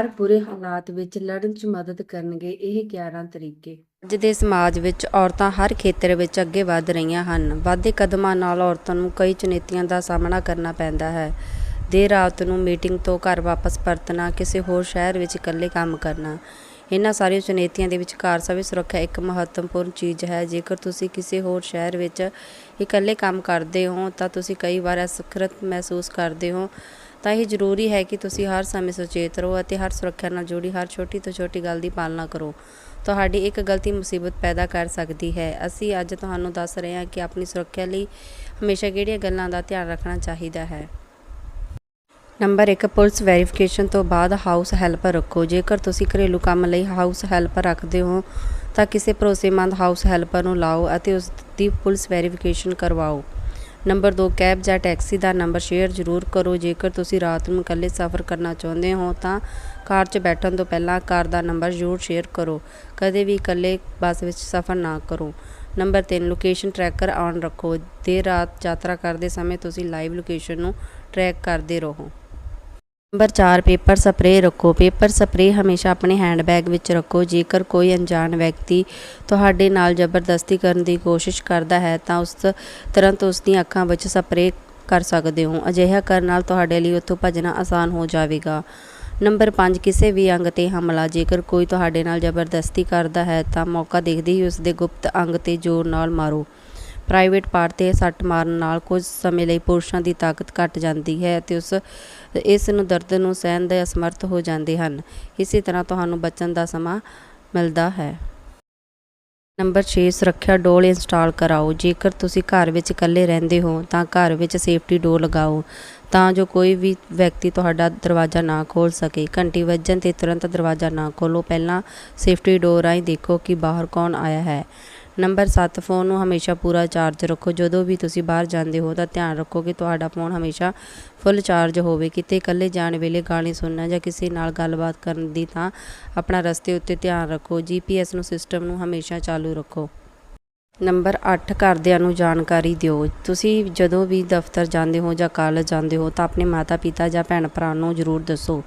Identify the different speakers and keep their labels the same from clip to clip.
Speaker 1: ਹਰ ਬੁਰੇ ਹਾਲਾਤ ਵਿੱਚ ਲੜਨ 'ਚ ਮਦਦ ਕਰਨਗੇ, ਇਹ 11 ਤਰੀਕੇ। ਅੱਜ ਦੇ ਸਮਾਜ ਵਿੱਚ ਔਰਤਾਂ ਹਰ ਖੇਤਰ ਵਿੱਚ ਅੱਗੇ ਵਧ ਰਹੀਆਂ ਹਨ। ਵਾਧੇ ਕਦਮਾਂ ਨਾਲ ਔਰਤਾਂ ਨੂੰ ਕਈ ਚੁਣੌਤੀਆਂ ਦਾ ਸਾਹਮਣਾ ਕਰਨਾ ਪੈਂਦਾ ਹੈ। ਦੇਰ ਰਾਤ ਨੂੰ ਮੀਟਿੰਗ ਤੋਂ ਘਰ ਵਾਪਸ ਪਰਤਣਾ, ਕਿਸੇ ਹੋਰ ਸ਼ਹਿਰ ਵਿੱਚ ਇਕੱਲੇ ਕੰਮ ਕਰਨਾ, ਇਹਨਾਂ ਸਾਰੀਆਂ ਚੁਣੌਤੀਆਂ ਦੇ ਵਿਚਕਾਰ ਸਵੈ ਸੁਰੱਖਿਆ ਇੱਕ ਮਹੱਤਵਪੂਰਨ ਚੀਜ਼ ਹੈ। ਜੇਕਰ ਤੁਸੀਂ ਕਿਸੇ ਹੋਰ ਸ਼ਹਿਰ ਵਿੱਚ ਇਕੱਲੇ ਕੰਮ ਕਰਦੇ ਹੋ, ਤਾਂ ਤੁਸੀਂ ਕਈ ਵਾਰ ਅਸੁਰੱਖਿਅਤ ਮਹਿਸੂਸ ਕਰਦੇ ਹੋ। ਤਾਂ ਇਹ ਜ਼ਰੂਰੀ ਹੈ ਕਿ ਤੁਸੀਂ ਹਰ ਸਮੇਂ ਸੁਚੇਤ ਰਹੋ ਅਤੇ ਹਰ ਸੁਰੱਖਿਆ ਨਾਲ ਜੁੜੀ ਹਰ ਛੋਟੀ ਤੋਂ ਛੋਟੀ ਗੱਲ ਦੀ ਪਾਲਣਾ ਕਰੋ। ਤੁਹਾਡੀ ਇੱਕ ਗਲਤੀ ਮੁਸੀਬਤ ਪੈਦਾ ਕਰ ਸਕਦੀ ਹੈ। ਅਸੀਂ ਅੱਜ ਤੁਹਾਨੂੰ ਦੱਸ ਰਹੇ ਹਾਂ ਕਿ ਆਪਣੀ ਸੁਰੱਖਿਆ ਲਈ ਹਮੇਸ਼ਾ ਕਿਹੜੀਆਂ ਗੱਲਾਂ ਦਾ ਧਿਆਨ ਰੱਖਣਾ ਚਾਹੀਦਾ ਹੈ। ਨੰਬਰ 1 ਪੁਲਿਸ ਵੈਰੀਫਿਕੇਸ਼ਨ ਤੋਂ ਬਾਅਦ ਹਾਊਸ ਹੈਲਪਰ ਰੱਖੋ। ਜੇਕਰ ਤੁਸੀਂ ਘਰੇਲੂ ਕੰਮ ਲਈ ਹਾਊਸ ਹੈਲਪਰ ਰੱਖਦੇ ਹੋ, ਤਾਂ ਕਿਸੇ ਭਰੋਸੇਮੰਦ ਹਾਊਸ ਹੈਲਪਰ ਨੂੰ ਲਾਓ ਅਤੇ ਉਸ ਦੀ ਪੁਲਿਸ ਵੈਰੀਫਿਕੇਸ਼ਨ ਕਰਵਾਓ। ਨੰਬਰ 2 ਕੈਬ ਜਾਂ ਟੈਕਸੀ ਦਾ ਨੰਬਰ ਸ਼ੇਅਰ ਜ਼ਰੂਰ ਕਰੋ। ਜੇਕਰ ਤੁਸੀਂ ਰਾਤ ਨੂੰ ਇਕੱਲੇ ਸਫ਼ਰ ਕਰਨਾ ਚਾਹੁੰਦੇ ਹੋ, ਤਾਂ ਕਾਰ 'ਚ ਬੈਠਣ ਤੋਂ ਪਹਿਲਾਂ ਕਾਰ ਦਾ ਨੰਬਰ ਜ਼ਰੂਰ ਸ਼ੇਅਰ ਕਰੋ। ਕਦੇ ਵੀ ਇਕੱਲੇ ਬੱਸ ਵਿੱਚ ਸਫ਼ਰ ਨਾ ਕਰੋ। ਨੰਬਰ 3 ਲੋਕੇਸ਼ਨ ਟਰੈਕਰ ਆਨ ਰੱਖੋ। ਦੇਰ ਰਾਤ ਯਾਤਰਾ ਕਰਦੇ ਸਮੇਂ ਤੁਸੀਂ ਲਾਈਵ ਲੋਕੇਸ਼ਨ ਨੂੰ ਟਰੈਕ ਕਰਦੇ ਰਹੋ। ਨੰਬਰ 4 ਪੇਪਰ ਸਪਰੇਅ ਰੱਖੋ। ਪੇਪਰ ਸਪਰੇਅ ਹਮੇਸ਼ਾ ਆਪਣੇ ਹੈਂਡਬੈਗ ਵਿੱਚ ਰੱਖੋ। ਜੇਕਰ ਕੋਈ ਅਣਜਾਣ ਵਿਅਕਤੀ ਤੁਹਾਡੇ ਨਾਲ ਜ਼ਬਰਦਸਤੀ ਕਰਨ ਦੀ ਕੋਸ਼ਿਸ਼ ਕਰਦਾ ਹੈ, ਤਾਂ ਉਸ ਤੁਰੰਤ ਉਸ ਦੀਆਂ ਅੱਖਾਂ ਵਿੱਚ ਸਪਰੇਅ ਕਰ ਸਕਦੇ ਹੋ। ਅਜਿਹਾ ਕਰਨ ਨਾਲ ਤੁਹਾਡੇ ਲਈ ਉੱਥੋਂ ਭੱਜਣਾ ਆਸਾਨ ਹੋ ਜਾਵੇਗਾ। ਨੰਬਰ 5 ਕਿਸੇ ਵੀ ਅੰਗ ਤੇ ਹਮਲਾ। ਜੇਕਰ ਕੋਈ ਤੁਹਾਡੇ ਨਾਲ ਜ਼ਬਰਦਸਤੀ ਕਰਦਾ ਹੈ, ਤਾਂ ਮੌਕਾ ਦੇਖਦੇ ਹੀ ਉਸ ਦੇ ਗੁਪਤ ਅੰਗ ਤੇ ਜ਼ੋਰ ਨਾਲ ਮਾਰੋ। ਪ੍ਰਾਈਵੇਟ ਪਾਰਟ ਤੇ ਸੱਟ ਮਾਰਨ ਨਾਲ ਕੁਝ ਸਮੇਂ ਲਈ ਪੁਰਸ਼ਾਂ ਦੀ ਤਾਕਤ ਘਟ ਜਾਂਦੀ ਹੈ ਅਤੇ ਉਸ, ਇਸ ਨੂੰ ਦਰਦ ਨੂੰ ਸਹਿਣ ਦੇ ਅਸਮਰਥ ਹੋ ਜਾਂਦੇ ਹਨ। ਇਸੇ ਤਰ੍ਹਾਂ ਤੁਹਾਨੂੰ ਬਚਣ ਦਾ ਸਮਾਂ ਮਿਲਦਾ ਹੈ। ਨੰਬਰ 6 ਸੁਰੱਖਿਆ ਡੋਲ ਇੰਸਟਾਲ ਕਰਾਓ। ਜੇਕਰ ਤੁਸੀਂ ਘਰ ਵਿੱਚ ਇਕੱਲੇ ਰਹਿੰਦੇ ਹੋ, ਤਾਂ ਘਰ ਵਿੱਚ ਸੇਫਟੀ ਡੋਰ ਲਗਾਓ, ਤਾਂ ਜੋ ਕੋਈ ਵੀ ਵਿਅਕਤੀ ਤੁਹਾਡਾ ਦਰਵਾਜ਼ਾ ਨਾ ਖੋਲ ਸਕੇ। ਘੰਟੀ ਵੱਜਣ ਤੇ ਤੁਰੰਤ ਦਰਵਾਜ਼ਾ ਨਾ ਖੋਲੋ ਪਹਿਲਾਂ ਸੇਫਟੀ ਡੋਰ ਰਾਹੀਂ ਦੇਖੋ ਕਿ ਬਾਹਰ ਕੌਣ ਆਇਆ ਹੈ। ਨੰਬਰ 7 ਫੋਨ ਨੂੰ ਹਮੇਸ਼ਾ ਪੂਰਾ ਚਾਰਜ ਰੱਖੋ। ਜਦੋਂ ਵੀ ਤੁਸੀਂ ਬਾਹਰ ਜਾਂਦੇ ਹੋ ਤਾਂ ਧਿਆਨ ਰੱਖੋ ਕਿ ਤੁਹਾਡਾ ਫੋਨ ਹਮੇਸ਼ਾ ਫੁੱਲ ਚਾਰਜ ਹੋਵੇ। ਕਿਤੇ ਇਕੱਲੇ ਜਾਣ ਵੇਲੇ ਗਾਣੇ ਸੁਣਨਾ ਜਾਂ ਕਿਸੇ ਨਾਲ ਗੱਲਬਾਤ ਕਰਨ ਦੀ ਤਾਂ ਆਪਣਾ ਰਸਤੇ ਉੱਤੇ ਧਿਆਨ ਰੱਖੋ। ਜੀਪੀਐਸ ਨੂੰ ਸਿਸਟਮ ਨੂੰ ਹਮੇਸ਼ਾ ਚਾਲੂ ਰੱਖੋ। ਨੰਬਰ 8 ਘਰਦਿਆਂ ਨੂੰ ਜਾਣਕਾਰੀ ਦਿਓ। ਤੁਸੀਂ ਜਦੋਂ ਵੀ ਦਫ਼ਤਰ ਜਾਂਦੇ ਹੋ ਜਾਂ ਕਾਲਜ ਜਾਂਦੇ ਹੋ ਤਾਂ ਆਪਣੇ ਮਾਤਾ-ਪਿਤਾ ਜਾਂ ਭੈਣ ਭਰਾ ਨੂੰ ਜ਼ਰੂਰ ਦੱਸੋ।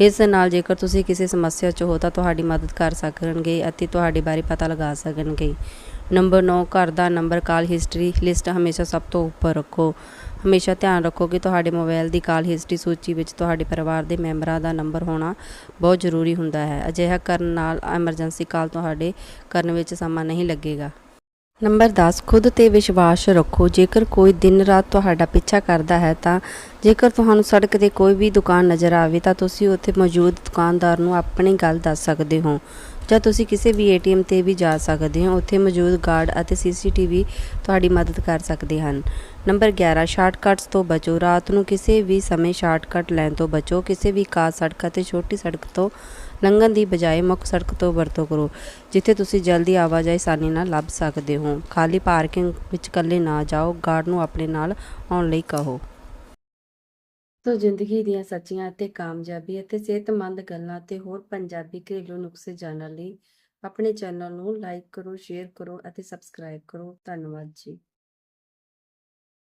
Speaker 1: ਇਸ ਨਾਲ ਜੇਕਰ ਤੁਸੀਂ ਕਿਸੇ ਸਮੱਸਿਆ 'ਚ ਹੋ ਤਾਂ ਤੁਹਾਡੀ ਮਦਦ ਕਰ ਸਕਣਗੇ ਅਤੇ ਤੁਹਾਡੇ ਬਾਰੇ ਪਤਾ ਲਗਾ ਸਕਣਗੇ। ਨੰਬਰ 9 ਘਰ ਦਾ ਨੰਬਰ, ਕਾਲ ਹਿਸਟਰੀ ਲਿਸਟ ਹਮੇਸ਼ਾ ਸਭ ਤੋਂ ਉੱਪਰ ਰੱਖੋ। ਹਮੇਸ਼ਾ ਧਿਆਨ ਰੱਖੋ ਕਿ ਤੁਹਾਡੇ ਮੋਬਾਈਲ ਦੀ ਕਾਲ ਹਿਸਟਰੀ ਸੂਚੀ ਵਿੱਚ ਤੁਹਾਡੇ ਪਰਿਵਾਰ ਦੇ ਮੈਂਬਰਾਂ ਦਾ ਨੰਬਰ ਹੋਣਾ ਬਹੁਤ ਜ਼ਰੂਰੀ ਹੁੰਦਾ ਹੈ। ਅਜਿਹਾ ਕਰਨ ਨਾਲ ਐਮਰਜੈਂਸੀ ਕਾਲ ਤੁਹਾਡੇ ਕਰਨ ਵਿੱਚ ਸਮਾਂ ਨਹੀਂ ਲੱਗੇਗਾ। ਨੰਬਰ 10 ਖੁਦ ਤੇ ਵਿਸ਼ਵਾਸ ਰੱਖੋ। ਜੇਕਰ ਕੋਈ ਦਿਨ ਰਾਤ ਤੁਹਾਡਾ ਪਿੱਛਾ ਕਰਦਾ ਹੈ, ਤਾਂ ਜੇਕਰ ਤੁਹਾਨੂੰ ਸੜਕ ਤੇ ਕੋਈ ਵੀ ਦੁਕਾਨ ਨਜ਼ਰ ਆਵੇ, ਤਾਂ ਤੁਸੀਂ ਉੱਥੇ ਮੌਜੂਦ ਦੁਕਾਨਦਾਰ ਨੂੰ ਆਪਣੀ ਗੱਲ ਦੱਸ ਸਕਦੇ ਹੋ। ਜਾਂ ਤੁਸੀਂ ਕਿਸੇ ਵੀ ਏਟੀਐਮ ਤੇ ਵੀ ਜਾ ਸਕਦੇ ਹੋ, ਉੱਥੇ ਮੌਜੂਦ ਗਾਰਡ ਅਤੇ ਸੀਸੀਟੀਵੀ ਤੁਹਾਡੀ ਮਦਦ ਕਰ ਸਕਦੇ ਹਨ। ਨੰਬਰ 11 ਸ਼ਾਰਟਕਟਸ ਤੋਂ ਬਚੋ। ਰਾਤ ਨੂੰ ਕਿਸੇ ਵੀ ਸਮੇਂ ਸ਼ਾਰਟਕਟ ਲੈਣ ਤੋਂ ਬਚੋ। ਕਿਸੇ ਵੀ ਖਾਸ ਸੜਕ ਅਤੇ ਛੋਟੀ ਸੜਕ ਤੋਂ ਲੰਘਣ ਦੀ ਬਜਾਏ ਮੁੱਖ ਸੜਕ ਤੋਂ ਵਰਤੋਂ ਕਰੋ, ਜਿੱਥੇ ਤੁਸੀਂ ਜਲਦੀ ਆਵਾਜਾਈ ਆਸਾਨੀ ਨਾਲ ਲੱਭ ਸਕਦੇ ਹੋ। ਖਾਲੀ ਪਾਰਕਿੰਗ ਵਿੱਚ ਇਕੱਲੇ ਨਾ ਜਾਓ। ਗਾਰਡ ਨੂੰ ਆਪਣੇ ਨਾਲ ਆਉਣ ਲਈ ਕਹੋ। ਤੋਂ ਜ਼ਿੰਦਗੀ ਦੀਆਂ ਸੱਚੀਆਂ ਅਤੇ ਕਾਮਯਾਬੀ ਅਤੇ ਸਿਹਤਮੰਦ ਗੱਲਾਂ ਤੇ ਹੋਰ ਪੰਜਾਬੀ ਘਰੇਲੂ ਨੁਸਖੇ ਜਾਣਨ ਲਈ ਆਪਣੇ ਚੈਨਲ ਨੂੰ ਲਾਈਕ ਕਰੋ, ਸ਼ੇਅਰ ਕਰੋ ਅਤੇ ਸਬਸਕ੍ਰਾਈਬ ਕਰੋ। ਧੰਨਵਾਦ ਜੀ।